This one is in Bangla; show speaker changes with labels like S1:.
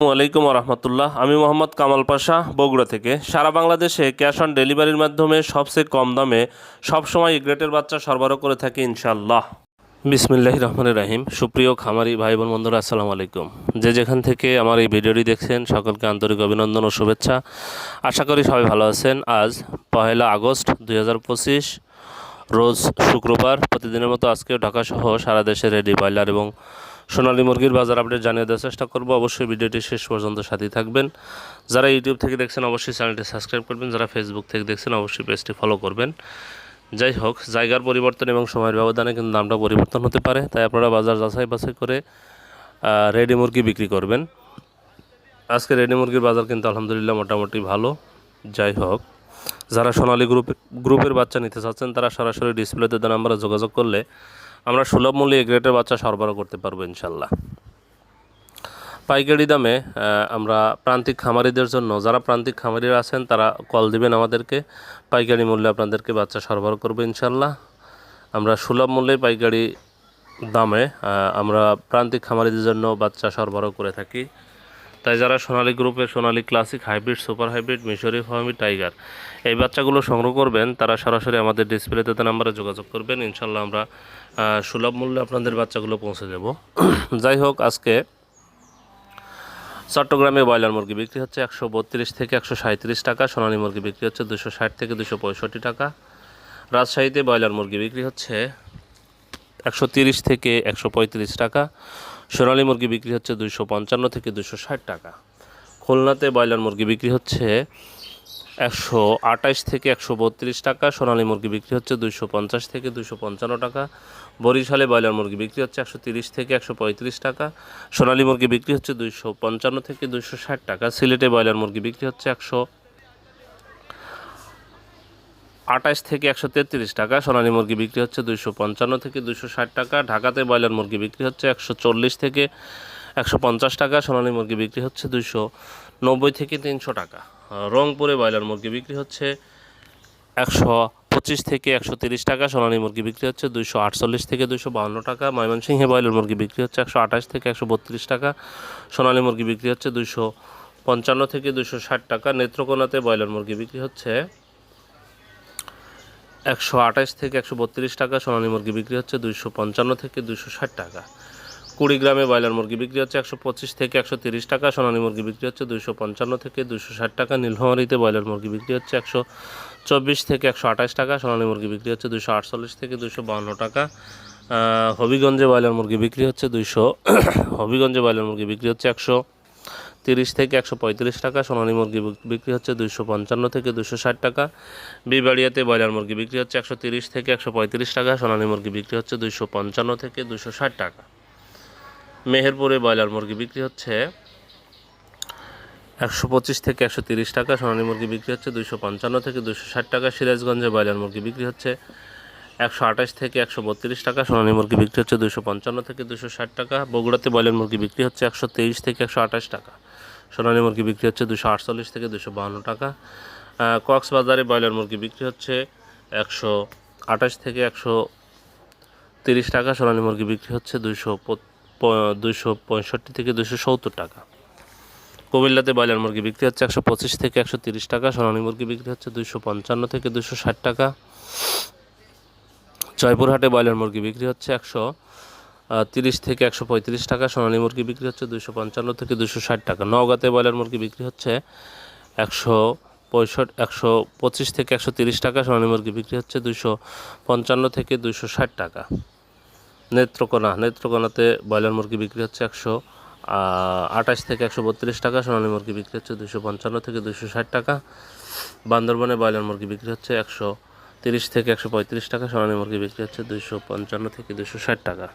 S1: আলাইকুম রহমতুল্লাহ। আমি মোহাম্মদ কামাল পাশা, বগুড়া থেকে। সারা বাংলাদেশে ক্যাশ অন ডেলিভারির মাধ্যমে সবচেয়ে কম দামে সবসময় গ্রেটের বাচ্চা সরবরাহ করে থাকি ইনশাল্লাহ বিসমিল্লাহ রহমানুর রাহিম। সুপ্রিয় খামারি ভাই বোন বন্ধুরা, আসসালামু আলাইকুম। যে যেখান থেকে আমার এই ভিডিওটি দেখছেন, সকলকে আন্তরিক অভিনন্দন ও শুভেচ্ছা। আশা করি সবাই ভালো আছেন। আজ পহেলা আগস্ট দুই হাজার পঁচিশ, রোজ শুক্রবার। প্রতিদিনের মতো আজকেও ঢাকা সহ সারা দেশে রেডি ব্রয়লার এবং সোনালী মুরগির বাজার আপডেট জানিয়ে দেওয়ার চেষ্টা করব। অবশ্যই ভিডিওটি শেষ পর্যন্ত সাথেই থাকবেন। যারা ইউটিউব থেকে দেখছেন, অবশ্যই চ্যানেলটি সাবস্ক্রাইব করবেন। যারা ফেসবুক থেকে দেখছেন, অবশ্যই পেজটি ফলো করবেন। যাই হোক, জায়গার পরিবর্তন এবং সময়ের ব্যবধানে কিন্তু দামটা পরিবর্তন হতে পারে। তাই আপনারা বাজার যাচাই বাছাই করে রেডি মুরগি বিক্রি করবেন। আজকে রেডি মুরগির বাজার কিন্তু আলহামদুলিল্লাহ মোটামুটি ভালো। যাই হোক, যারা সোনালী গ্রুপে, গ্রুপের বাচ্চা নিতে চাচ্ছেন, তারা সরাসরি ডিসপ্লেতে দেওয়া নাম্বারে যোগাযোগ করলে আমরা সুলভ মূল্যে এ গ্রেডের বাচ্চা সরবরাহ করতে পারব ইনশাল্লাহ পাইকারি দামে আমরা প্রান্তিক খামারিদের জন্য, যারা প্রান্তিক খামারিরা আছেন, তারা কল দিবেন আমাদেরকে। পাইকারি মূল্যে আপনাদেরকে বাচ্চা সরবরাহ করব ইনশাল্লাহ আমরা সুলভ মূল্যে পাইকারি দামে আমরা প্রান্তিক খামারিদের জন্য বাচ্চা সরবরাহ করে থাকি। তাই যারা সোনালী গ্রুপের Sonali classic hybrid super hybrid মিশরি ফার্মি টাইগার এই বাচ্চাগুলো সংগ্রহ করবেন, তারা সরাসরি আমাদের ডিসপ্লেতে নাম্বারে যোগাযোগ করবেন ইনশাল্লাহ আমরা সুলভ মূল্যে আপনাদের বাচ্চাগুলো পৌঁছে দেব। যাই হোক, আজকে চট্টগ্রামে ব্রয়লার মুরগি বিক্রি হচ্ছে একশো বত্রিশ থেকে একশো সাঁত্রিশ টাকা, সোনালী মুরগি বিক্রি হচ্ছে দুশো ষাট থেকে দুশো পঁয়ষট্টি টাকা। রাজশাহীতে ব্রয়লার মুরগি বিক্রি হচ্ছে একশো তিরিশ থেকে একশো পঁয়ত্রিশ টাকা। সোনালী মুরগি বিক্রি হচ্ছে দুশো পঞ্চান্ন থেকে দুশো ষাট টাকা। খুলনাতে ব্রয়লার মুরগি বিক্রি হচ্ছে একশো আঠাশ থেকে একশো বত্রিশ টাকা, সোনালী মুরগি বিক্রি হচ্ছে দুশো পঞ্চাশ থেকে দুশো পঞ্চান্ন টাকা, বরিশালে ব্রয়লার মুরগি বিক্রি হচ্ছে একশো তিরিশ থেকে একশো পঁয়ত্রিশ টাকা, সোনালী মুরগি বিক্রি হচ্ছে দুশো পঞ্চান্ন থেকে দুশো ষাট টাকা, সিলেটে ব্রয়লার মুরগি বিক্রি হচ্ছে একশো আঠাশ থেকে একশো তেত্রিশ টাকা। সোনালী মুরগি বিক্রি হচ্ছে দুশো পঞ্চান্ন থেকে দুশো ষাট টাকা। ঢাকাতে ব্রয়লার মুরগি বিক্রি হচ্ছে একশো চল্লিশ থেকে একশো পঞ্চাশ টাকা। সোনালী মুরগি বিক্রি হচ্ছে দুশো নব্বই থেকে তিনশো টাকা। রংপুরে ব্রয়লার মুরগি বিক্রি হচ্ছে একশো পঁচিশ থেকে একশো তিরিশ টাকা। সোনালী মুরগি বিক্রি হচ্ছে দুশো আটচল্লিশ থেকে দুশো বাহান্ন টাকা। ময়মনসিংহে ব্রয়লার মুরগি বিক্রি হচ্ছে একশো আঠাশ থেকে একশো বত্রিশ টাকা। সোনালী মুরগি বিক্রি হচ্ছে দুশো পঞ্চান্ন থেকে দুশো ষাট টাকা। নেত্রকোনাতে ব্রয়লার মুরগি বিক্রি হচ্ছে একশো আঠাশ থেকে একশো বত্রিশ টাকা, সোনালী মুরগি বিক্রি হচ্ছে দুইশো পঞ্চান্ন থেকে দুশো ষাট টাকা। কুড়িগ্রামে ব্রয়লার মুরগি বিক্রি হচ্ছে একশো পঁচিশ থেকে একশো তিরিশ টাকা, সোনালী মুরগি বিক্রি হচ্ছে দুইশো পঞ্চান্ন থেকে দুশো ষাট টাকা। নীলফামারিতে ব্রয়লার মুরগি বিক্রি হচ্ছে একশো চব্বিশ থেকে একশো আঠাশ টাকা, সোনালী মুরগি বিক্রি হচ্ছে দুশো আটচল্লিশ থেকে দুশো বাহান্ন টাকা। হবিগঞ্জে ব্রয়লার মুরগি বিক্রি হচ্ছে দুইশো, হবিগঞ্জে ব্রয়লার মুরগি বিক্রি হচ্ছে একশো তিরিশ থেকে একশো পঁয়ত্রিশ টাকা, সোনালী মুরগি বিক্রি হচ্ছে দুইশো পঞ্চান্ন থেকে দুশো ষাট টাকা। বিবাড়িয়াতে ব্রয়লার মুরগি বিক্রি হচ্ছে একশো তিরিশ থেকে একশো পঁয়ত্রিশ টাকা, সোনালী মুরগি বিক্রি হচ্ছে দুইশো পঞ্চান্ন থেকে দুশো ষাট টাকা। মেহেরপুরে ব্রয়লার মুরগি বিক্রি হচ্ছে একশো পঁচিশ থেকে একশো তিরিশ টাকা, সোনালী মুরগি বিক্রি হচ্ছে দুইশো পঞ্চান্ন থেকে দুশো ষাট টাকা, সিরাজগঞ্জে ব্রয়লার মুরগি বিক্রি হচ্ছে একশো আঠাশ থেকে একশো বত্রিশ টাকা, সোনালী মুরগি বিক্রি হচ্ছে দুশো পঞ্চান্ন থেকে দুশো ষাট টাকা, বগুড়াতে ব্রয়লার মুরগি বিক্রি হচ্ছে একশো তেইশ থেকে একশো আঠাশ টাকা। সোনালী মুরগি বিক্রি হচ্ছে দুশো আটচল্লিশ থেকে দুশো টাকা। কক্সবাজারে ব্রয়লার মুরগি বিক্রি হচ্ছে একশো আঠাশ থেকে একশো তিরিশ টাকা, সোনালী মুরগি বিক্রি হচ্ছে দুশো দুশো পঁয়ষট্টি থেকে দুশো সত্তর টাকা। কুমিল্লাতে ব্রয়লার মুরগি বিক্রি হচ্ছে একশো পঁচিশ থেকে একশো তিরিশ টাকা, সোনালী মুরগি বিক্রি হচ্ছে দুশো পঞ্চান্ন থেকে দুশো ষাট টাকা। জয়পুরহাটে ব্রয়লার মুরগি বিক্রি হচ্ছে একশো তিরিশ থেকে একশো পঁয়ত্রিশ টাকা, সোনালী মুরগি বিক্রি হচ্ছে দুশো পঞ্চান্ন থেকে দুশো ষাট টাকা। নওগাঁতে ব্রয়লার মুরগি বিক্রি হচ্ছে একশো পঁয়ষট্টি, একশো পঁচিশ থেকে একশো তিরিশ টাকা, সোনালী মুরগি বিক্রি হচ্ছে দুশো পঞ্চান্ন থেকে দুশো ষাট টাকা। নেত্রকোনা, নেত্রকোনাতে ব্রয়লার মুরগি বিক্রি হচ্ছে একশো আঠাশ থেকে একশো বত্রিশ টাকা, সোনালী মুরগি বিক্রি হচ্ছে দুশো পঞ্চান্ন থেকে দুশো ষাট টাকা। বান্দরবনে ব্রয়লার মুরগি বিক্রি হচ্ছে একশো তিরিশ থেকে একশো পঁয়ত্রিশ টাকা, সোনালী মুরগি বিক্রি হচ্ছে দুশো পঞ্চান্ন থেকে দুশো ষাট টাকা।